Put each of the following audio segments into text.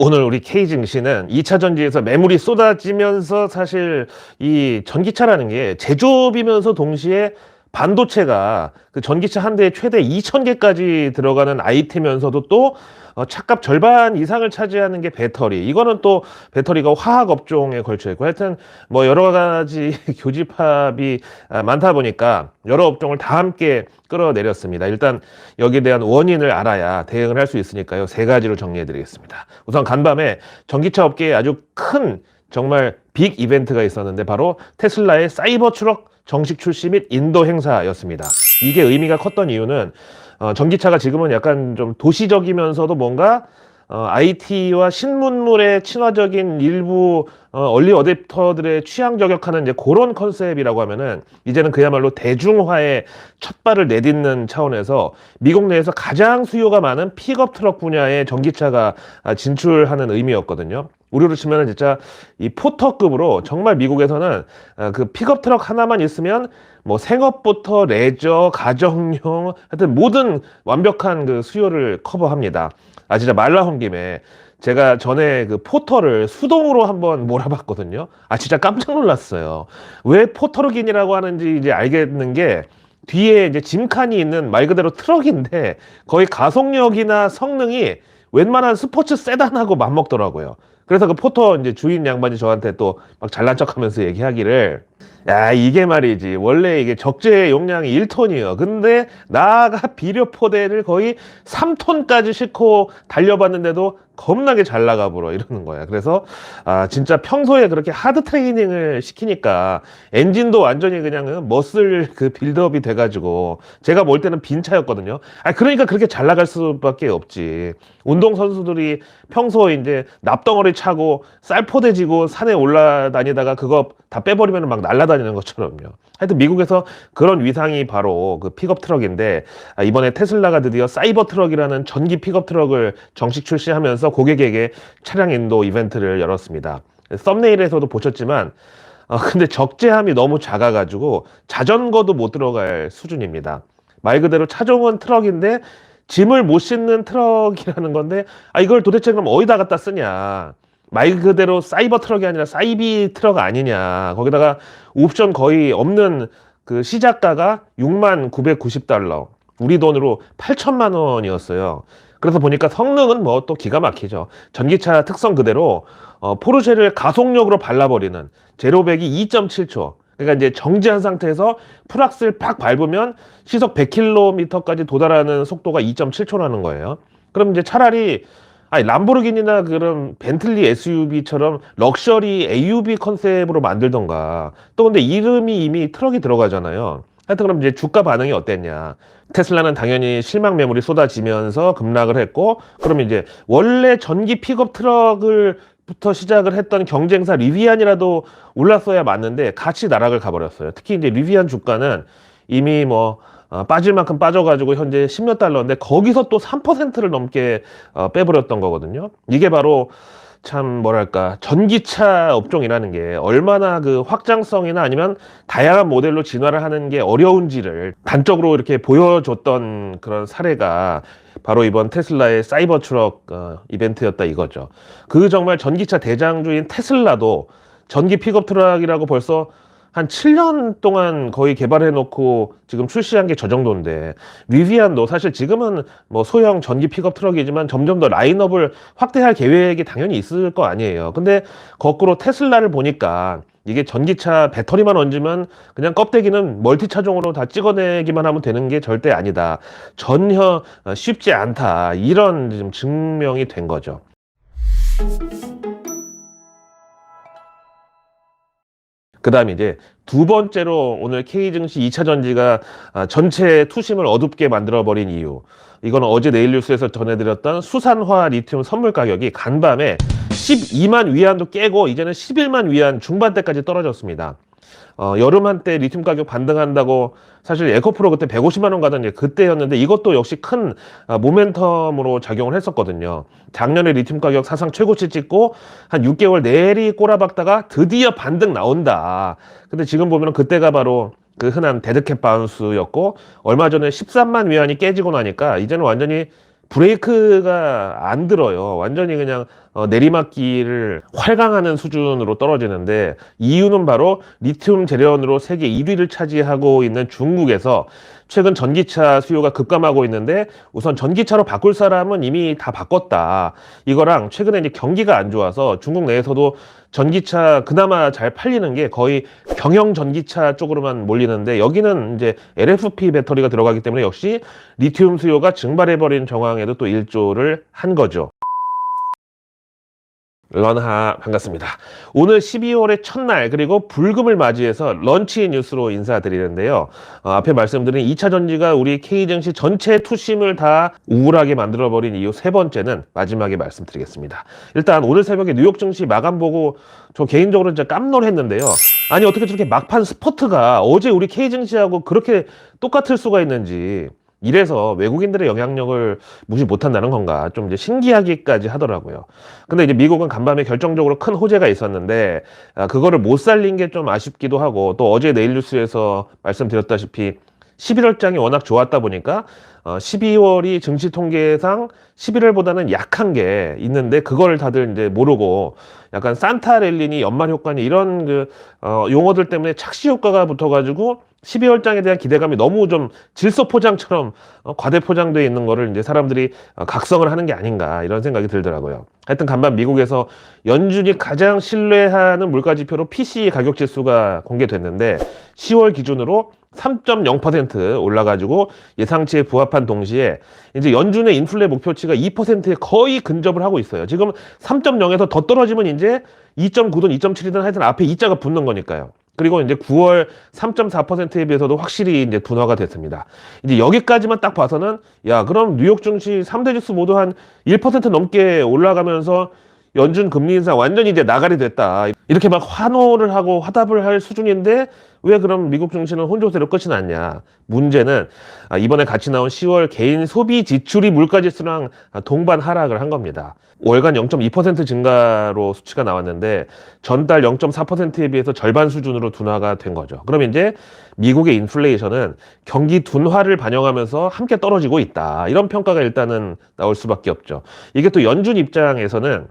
오늘 우리 K 증시는 2차 전지에서 매물이 쏟아지면서 사실 이 전기차라는 게 제조업이면서 동시에 반도체가 그 전기차 한 대에 최대 2,000개까지 들어가는 아이템이면서도 또 어, 차값 절반 이상을 차지하는 게 배터리. 이거는 또 배터리가 화학 업종에 걸쳐 있고 하여튼 뭐 여러 가지 교집합이 아, 많다 보니까 여러 업종을 다 함께 끌어내렸습니다. 일단 여기에 대한 원인을 알아야 대응을 할 수 있으니까요. 세 가지로 정리해 드리겠습니다. 우선 간밤에 전기차 업계에 아주 큰 정말 빅 이벤트가 있었는데 바로 테슬라의 사이버 트럭 정식 출시 및 인도 행사였습니다. 이게 의미가 컸던 이유는 어, 전기차가 지금은 약간 좀 도시적이면서도 뭔가 어, IT와 신문물의 친화적인 일부 어, 얼리 어댑터들의 취향 저격하는 이제 그런 컨셉이라고 하면은 이제는 그야말로 대중화의 첫 발을 내딛는 차원에서 미국 내에서 가장 수요가 많은 픽업 트럭 분야의 전기차가 아, 진출하는 의미였거든요. 우리로 치면은 진짜 이 포터급으로 정말 미국에서는 아, 그 픽업 트럭 하나만 있으면 뭐 생업부터 레저, 가정용 하여튼 모든 완벽한 그 수요를 커버합니다. 아 진짜 말 나온 김에 제가 전에 그 포터를 수동으로 한번 몰아봤거든요. 아 진짜 깜짝 놀랐어요. 왜 포터로긴이라고 하는지 이제 알겠는 게 뒤에 이제 짐칸이 있는 말 그대로 트럭인데 거의 가속력이나 성능이 웬만한 스포츠 세단하고 맞먹더라고요. 그래서 그 포터 이제 주인 양반이 저한테 또 막 잘난 척하면서 얘기하기를 야 이게 말이지 원래 이게 적재 용량이 1톤이에요. 근데 나가 비료 포대를 거의 3톤까지 싣고 달려봤는데도 겁나게 잘 나가 버려 이러는 거야. 그래서 아 진짜 평소에 그렇게 하드 트레이닝을 시키니까 엔진도 완전히 그냥 머슬 그 빌드업이 돼가지고 제가 볼 때는 빈 차였거든요. 아 그러니까 그렇게 잘 나갈 수밖에 없지. 운동 선수들이 평소에 이제 납덩어리 차고 쌀포대 지고 산에 올라다니다가 그거 다 빼버리면 막 날아다니는 것처럼요. 하여튼 미국에서 그런 위상이 바로 그 픽업 트럭인데 아, 이번에 테슬라가 드디어 사이버 트럭이라는 전기 픽업 트럭을 정식 출시하면서 고객에게 차량 인도 이벤트를 열었습니다. 썸네일에서도 보셨지만 어, 근데 적재함이 너무 작아가지고 자전거도 못 들어갈 수준입니다. 말 그대로 차종은 트럭인데 짐을 못 싣는 트럭이라는 건데 아 이걸 도대체 그럼 어디다 갖다 쓰냐? 말 그대로 사이버 트럭이 아니라 사이비 트럭 아니냐. 거기다가 옵션 거의 없는 그 시작가가 6만 990달러. 우리 돈으로 8천만 원이었어요. 그래서 보니까 성능은 뭐 또 기가 막히죠. 전기차 특성 그대로 어, 포르쉐를 가속력으로 발라버리는 제로백이 2.7초. 그러니까 이제 정지한 상태에서 풀악스를 팍 밟으면 시속 100km까지 도달하는 속도가 2.7초라는 거예요. 그럼 이제 차라리 아니 람보르기니나 그런 벤틀리 SUV처럼 럭셔리 AUV 컨셉으로 만들던가 또 근데 이름이 이미 트럭이 들어가잖아요. 하여튼 그럼 이제 주가 반응이 어땠냐? 테슬라는 당연히 실망 매물이 쏟아지면서 급락을 했고, 그럼 이제 원래 전기 픽업 트럭을 부터 시작을 했던 경쟁사 리비안이라도 올랐어야 맞는데 같이 나락을 가버렸어요. 특히 이제 리비안 주가는 이미 뭐 어, 빠질 만큼 빠져가지고 현재 10몇 달러인데 거기서 또 3%를 넘게 어, 빼버렸던 거거든요. 이게 바로 참 뭐랄까 전기차 업종이라는 게 얼마나 그 확장성이나 아니면 다양한 모델로 진화를 하는 게 어려운지를 단적으로 이렇게 보여줬던 그런 사례가 바로 이번 테슬라의 사이버 트럭 어, 이벤트였다 이거죠. 그 정말 전기차 대장주인 테슬라도 전기 픽업 트럭이라고 벌써 한 7년 동안 거의 개발해 놓고 지금 출시한 게 저 정도인데 리비안도 사실 지금은 뭐 소형 전기 픽업 트럭이지만 점점 더 라인업을 확대할 계획이 당연히 있을 거 아니에요. 근데 거꾸로 테슬라를 보니까 이게 전기차 배터리만 얹으면 그냥 껍데기는 멀티 차종으로 다 찍어내기만 하면 되는 게 절대 아니다. 전혀 어, 쉽지 않다. 이런 지금 증명이 된 거죠. 그 다음에 이제 두 번째로 오늘 K 증시 2차 전지가 아, 전체 투심을 어둡게 만들어버린 이유. 이건 어제 내일 뉴스에서 전해드렸던 수산화 리튬 선물 가격이 간밤에 12만 위안도 깨고 이제는 11만 위안 중반대까지 떨어졌습니다. 어, 여름 한때 리튬 가격 반등한다고 사실 에코프로 그때 150만 원 가던 게 그때였는데 이것도 역시 큰 아, 모멘텀으로 작용을 했었거든요. 작년에 리튬 가격 사상 최고치 찍고 한 6개월 내리 꼬라박다가 드디어 반등 나온다. 근데 지금 보면 그때가 바로 그 흔한 데드캡 바운스였고 얼마 전에 13만 위안이 깨지고 나니까 이제는 완전히 브레이크가 안 들어요. 완전히 그냥 어, 내리막길을 활강하는 수준으로 떨어지는데 이유는 바로 리튬 재련으로 세계 1위를 차지하고 있는 중국에서 최근 전기차 수요가 급감하고 있는데 우선 전기차로 바꿀 사람은 이미 다 바꿨다. 이거랑 최근에 이제 경기가 안 좋아서 중국 내에서도 전기차 그나마 잘 팔리는 게 거의 경영 전기차 쪽으로만 몰리는데 여기는 이제 LFP 배터리가 들어가기 때문에 역시 리튬 수요가 증발해버린 정황에도 또 일조를 한 거죠. 런하 반갑습니다. 오늘 12월의 첫날 그리고 불금을 맞이해서 런치 뉴스로 인사드리는데요. 어, 앞에 말씀드린 2차 전지가 우리 K증시 전체 투심을 다 우울하게 만들어버린 이유 세 번째는 마지막에 말씀드리겠습니다. 일단 오늘 새벽에 뉴욕 증시 마감 보고 저 개인적으로 진짜 깜놀했는데요. 아니 어떻게 저렇게 막판 스포트가 어제 우리 K증시하고 그렇게 똑같을 수가 있는지 이래서 외국인들의 영향력을 무시 못한다는 건가 좀 이제 신기하기까지 하더라고요. 근데 이제 미국은 간밤에 결정적으로 큰 호재가 있었는데 아, 그거를 못 살린 게 좀 아쉽기도 하고 또 어제 내일 뉴스에서 말씀드렸다시피 11월장이 워낙 좋았다 보니까 어, 12월이 증시 통계상 11월보다는 약한 게 있는데 그걸 다들 이제 모르고 약간 산타 랠리니 연말 효과니 이런 그 어, 용어들 때문에 착시 효과가 붙어가지고 12월장에 대한 기대감이 너무 좀 질소 포장처럼 어, 과대 포장되어 있는 거를 이제 사람들이 어, 각성을 하는 게 아닌가 이런 생각이 들더라고요. 하여튼 간밤 미국에서 연준이 가장 신뢰하는 물가 지표로 PC 가격 지수가 공개됐는데 10월 기준으로 3.0% 올라가지고 예상치에 부합한 동시에 이제 연준의 인플레 목표치가 2%에 거의 근접을 하고 있어요. 지금 3.0에서 더 떨어지면 이제 2.9든 2.7이든 하여튼 앞에 2자가 붙는 거니까요. 그리고 이제 9월 3.4%에 비해서도 확실히 이제 둔화가 됐습니다. 이제 여기까지만 딱 봐서는 야, 그럼 뉴욕 증시 3대 지수 모두 한 1% 넘게 올라가면서 연준 금리 인상 완전히 이제 나가리 됐다. 이렇게 막 환호를 하고 화답을 할 수준인데 왜 그럼 미국 증시는 혼조세로 끝이 났냐? 문제는 아, 이번에 같이 나온 10월 개인 소비 지출이 물가 지수랑 동반 하락을 한 겁니다. 월간 0.2% 증가로 수치가 나왔는데 전달 0.4%에 비해서 절반 수준으로 둔화가 된 거죠. 그럼 이제 미국의 인플레이션은 경기 둔화를 반영하면서 함께 떨어지고 있다. 이런 평가가 일단은 나올 수밖에 없죠. 이게 또 연준 입장에서는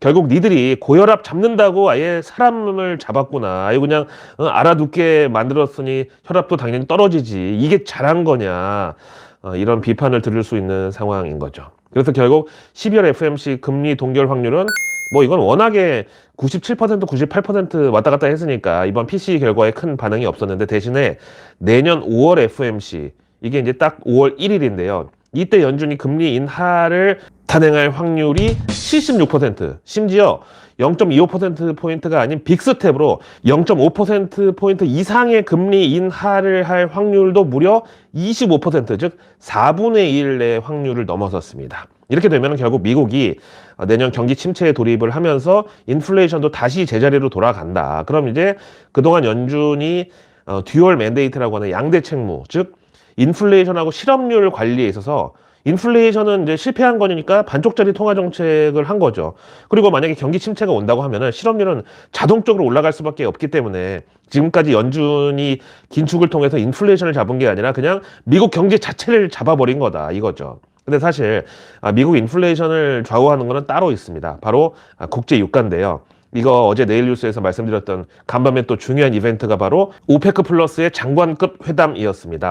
결국 니들이 고혈압 잡는다고 아예 사람을 잡았구나. 아예 그냥 어, 알아두게 만들었으니 혈압도 당연히 떨어지지. 이게 잘한 거냐. 어, 이런 비판을 들을 수 있는 상황인 거죠. 그래서 결국 12월 FMC 금리 동결 확률은 뭐 이건 워낙에 97% 98% 왔다 갔다 했으니까 이번 PC 결과에 큰 반응이 없었는데 대신에 내년 5월 FMC 이게 이제 딱 5월 1일인데요. 이때 연준이 금리 인하를 단행할 확률이 76% 심지어 0.25%포인트가 아닌 빅스텝으로 0.5%포인트 이상의 금리 인하를 할 확률도 무려 25%, 즉 4분의 1의 확률을 넘어섰습니다. 이렇게 되면 결국 미국이 내년 경기 침체에 돌입을 하면서 인플레이션도 다시 제자리로 돌아간다. 그럼 이제 그동안 연준이 어, 듀얼 맨데이트라고 하는 양대 책무, 즉 인플레이션하고 실업률 관리에 있어서 인플레이션은 이제 실패한 거니까 반쪽짜리 통화 정책을 한 거죠. 그리고 만약에 경기 침체가 온다고 하면은 실업률은 자동적으로 올라갈 수밖에 없기 때문에 지금까지 연준이 긴축을 통해서 인플레이션을 잡은 게 아니라 그냥 미국 경제 자체를 잡아버린 거다 이거죠. 근데 사실 아, 미국 인플레이션을 좌우하는 거는 따로 있습니다. 바로 아, 국제 유가인데요. 이거 어제 내일 뉴스에서 말씀드렸던 간밤에 또 중요한 이벤트가 바로 오페크 플러스의 장관급 회담이었습니다.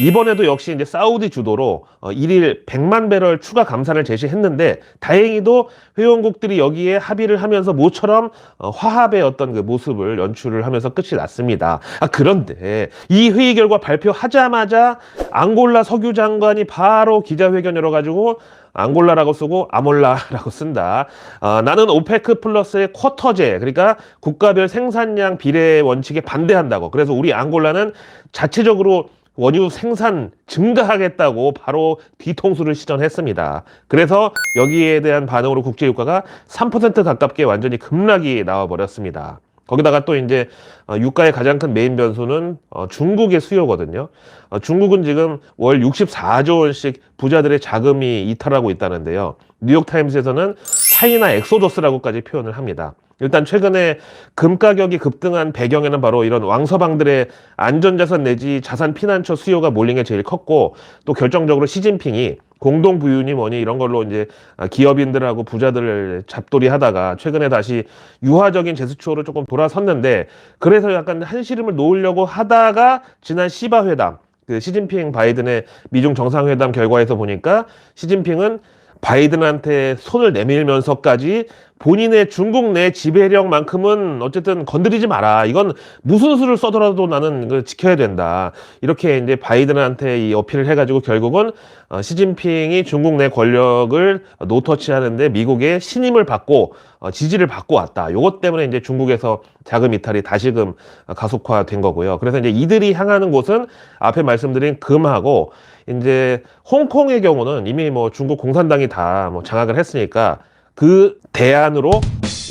이번에도 역시 이제 사우디 주도로 어, 1일 100만 배럴 추가 감산을 제시했는데 다행히도 회원국들이 여기에 합의를 하면서 모처럼 어, 화합의 어떤 그 모습을 연출을 하면서 끝이 났습니다. 아 그런데 이 회의 결과 발표하자마자 앙골라 석유 장관이 바로 기자회견 열어가지고 앙골라라고 쓰고 아몰라라고 쓴다. 어, 나는 오페크 플러스의 쿼터제, 그러니까 국가별 생산량 비례 원칙에 반대한다고. 그래서 우리 앙골라는 자체적으로 원유 생산 증가하겠다고 바로 뒤통수를 시전했습니다. 그래서 여기에 대한 반응으로 국제유가가 3% 가깝게 완전히 급락이 나와버렸습니다. 거기다가 또 이제 어, 유가의 가장 큰 메인 변수는 어, 중국의 수요거든요. 어, 중국은 지금 월 64조 원씩 부자들의 자금이 이탈하고 있다는데요. 뉴욕타임스에서는 차이나 엑소더스라고까지 표현을 합니다. 일단 최근에 금 가격이 급등한 배경에는 바로 이런 왕서방들의 안전자산 내지 자산 피난처 수요가 몰린 게 제일 컸고 또 결정적으로 시진핑이 공동 부유니 뭐니 이런 걸로 이제 아, 기업인들하고 부자들을 잡돌이 하다가 최근에 다시 유화적인 제스처로 조금 돌아섰는데 그래서 약간 한시름을 놓으려고 하다가 지난 시바 회담 그 시진핑 바이든의 미중 정상회담 결과에서 보니까 시진핑은 바이든한테 손을 내밀면서까지 본인의 중국 내 지배력만큼은 어쨌든 건드리지 마라. 이건 무슨 수를 써더라도 나는 그 지켜야 된다. 이렇게 이제 바이든한테 이 어필을 해가지고 결국은 어, 시진핑이 중국 내 권력을 노터치하는데 미국의 신임을 받고 어, 지지를 받고 왔다. 요것 때문에 이제 중국에서 자금 이탈이 다시금 가속화된 거고요. 그래서 이제 이들이 향하는 곳은 앞에 말씀드린 금하고 이제 홍콩의 경우는 이미 뭐 중국 공산당이 다 뭐 장악을 했으니까 그 대안으로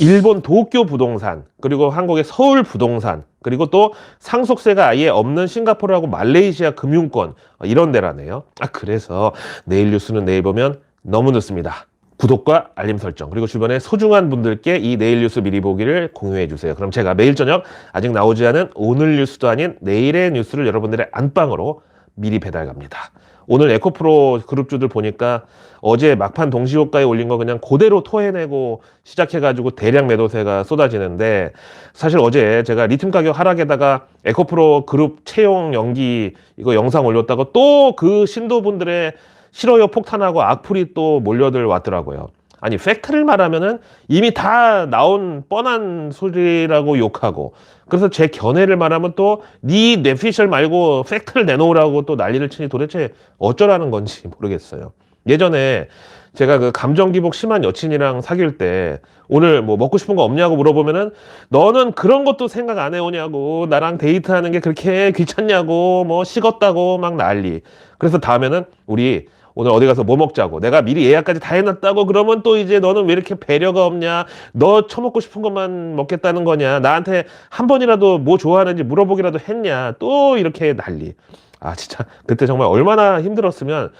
일본 도쿄 부동산 그리고 한국의 서울 부동산 그리고 또 상속세가 아예 없는 싱가포르하고 말레이시아 금융권 어, 이런 데라네요. 아 그래서 내일 뉴스는 내일 보면 너무 늦습니다. 구독과 알림 설정 그리고 주변에 소중한 분들께 이 내일 뉴스 미리 보기를 공유해 주세요. 그럼 제가 매일 저녁 아직 나오지 않은 오늘 뉴스도 아닌 내일의 뉴스를 여러분들의 안방으로 미리 배달 갑니다. 오늘 에코프로 그룹주들 보니까 어제 막판 동시호가에 올린 거 그냥 그대로 토해내고 시작해가지고 대량 매도세가 쏟아지는데 사실 어제 제가 리튬 가격 하락에다가 에코프로 그룹 채용 연기 이거 영상 올렸다가 또그 신도분들의 싫어요 폭탄하고 악플이 또 몰려들 왔더라고요. 아니 팩트를 말하면은 이미 다 나온 뻔한 소리라고 욕하고 그래서 제 견해를 말하면 또네 뇌피셜 말고 팩트를 내놓으라고 또 난리를 치니 도대체 어쩌라는 건지 모르겠어요. 예전에 제가 그 감정 기복 심한 여친이랑 사귈 때 오늘 뭐 먹고 싶은 거 없냐고 물어보면은 너는 그런 것도 생각 안 해오냐고 나랑 데이트하는 게 그렇게 귀찮냐고 뭐 식었다고 막 난리. 그래서 다음에는 우리 오늘 어디 가서 뭐 먹자고. 내가 미리 예약까지 다 해놨다고 그러면 또 이제 너는 왜 이렇게 배려가 없냐? 너 처먹고 싶은 것만 먹겠다는 거냐? 나한테 한 번이라도 뭐 좋아하는지 물어보기라도 했냐? 또 이렇게 난리. 아 진짜 그때 정말 얼마나 힘들었으면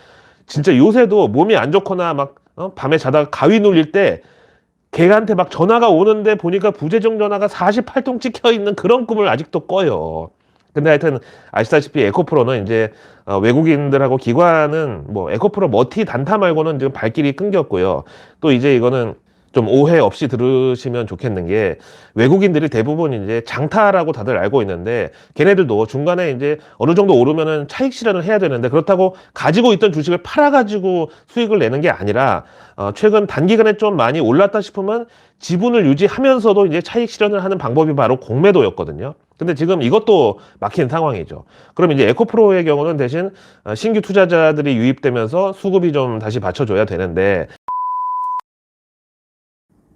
진짜 요새도 몸이 안 좋거나 막 어? 밤에 자다가 가위 눌릴 때 걔한테 막 전화가 오는데 보니까 부재중 전화가 48통 찍혀 있는 그런 꿈을 아직도 꿔요. 근데 하여튼 아시다시피 에코프로는 이제 어, 외국인들하고 기관은 뭐 에코프로 머티 단타 말고는 지금 발길이 끊겼고요. 또 이제 이거는 좀 오해 없이 들으시면 좋겠는 게 외국인들이 대부분 이제 장타라고 다들 알고 있는데 걔네들도 중간에 이제 어느 정도 오르면은 차익 실현을 해야 되는데 그렇다고 가지고 있던 주식을 팔아 가지고 수익을 내는 게 아니라 어 최근 단기간에 좀 많이 올랐다 싶으면 지분을 유지하면서도 이제 차익 실현을 하는 방법이 바로 공매도였거든요. 근데 지금 이것도 막힌 상황이죠. 그럼 이제 에코프로의 경우는 대신 어, 신규 투자자들이 유입되면서 수급이 좀 다시 받쳐줘야 되는데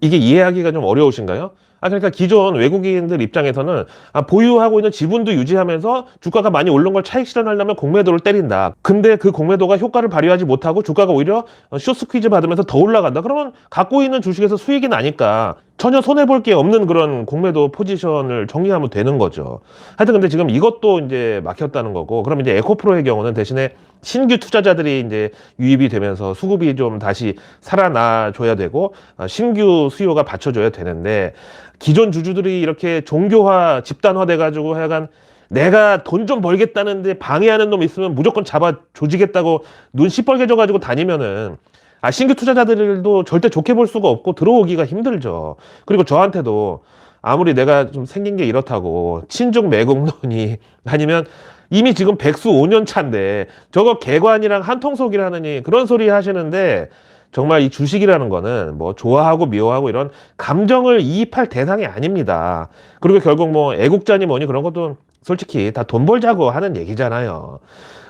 이게 이해하기가 좀 어려우신가요? 아, 그러니까 기존 외국인들 입장에서는 아, 보유하고 있는 지분도 유지하면서 주가가 많이 오른 걸 차익 실현하려면 공매도를 때린다. 근데 그 공매도가 효과를 발휘하지 못하고 주가가 오히려 쇼스퀴즈 받으면서 더 올라간다. 그러면 갖고 있는 주식에서 수익이 나니까 전혀 손해볼 게 없는 그런 공매도 포지션을 정리하면 되는 거죠. 하여튼 근데 지금 이것도 이제 막혔다는 거고, 그럼 이제 에코프로의 경우는 대신에 신규 투자자들이 이제 유입이 되면서 수급이 좀 다시 살아나 줘야 되고, 어, 신규 수요가 받쳐줘야 되는데, 기존 주주들이 이렇게 종교화, 집단화 돼가지고 하여간 내가 돈 좀 벌겠다는데 방해하는 놈 있으면 무조건 잡아 조지겠다고 눈 시뻘개져 가지고 다니면은 아, 신규 투자자들도 절대 좋게 볼 수가 없고 들어오기가 힘들죠. 그리고 저한테도 아무리 내가 좀 생긴 게 이렇다고 친중 매국론이 아니면 이미 지금 백수 5년 차인데 저거 개관이랑 한통속이라느니 그런 소리 하시는데 정말 이 주식이라는 거는 뭐 좋아하고 미워하고 이런 감정을 이입할 대상이 아닙니다. 그리고 결국 뭐 애국자니 뭐니 그런 것도 솔직히 다 돈 벌자고 하는 얘기잖아요.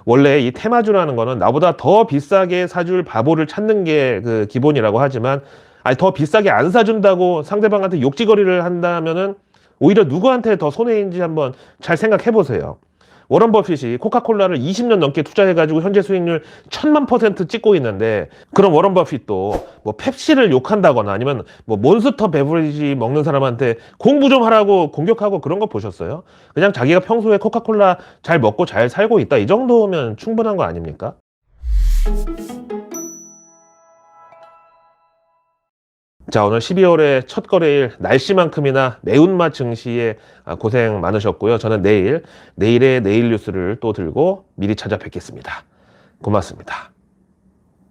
원래 이 테마주라는 거는 나보다 더 비싸게 사줄 바보를 찾는 게 그 기본이라고 하지만 아니 더 비싸게 안 사준다고 상대방한테 욕지거리를 한다면은 오히려 누구한테 더 손해인지 한번 잘 생각해 보세요. 워런 버핏이 코카콜라를 20년 넘게 투자해가지고 현재 수익률 천만 퍼센트 찍고 있는데 그럼 워런 버핏도 뭐 펩시를 욕한다거나 아니면 뭐 몬스터 베브리지 먹는 사람한테 공부 좀 하라고 공격하고 그런 거 보셨어요? 그냥 자기가 평소에 코카콜라 잘 먹고 잘 살고 있다 이 정도면 충분한 거 아닙니까? 자, 오늘 12월의 첫 거래일 날씨만큼이나 매운맛 증시에 아, 고생 많으셨고요. 저는 내일, 내일의 내일 뉴스를 또 들고 미리 찾아뵙겠습니다. 고맙습니다.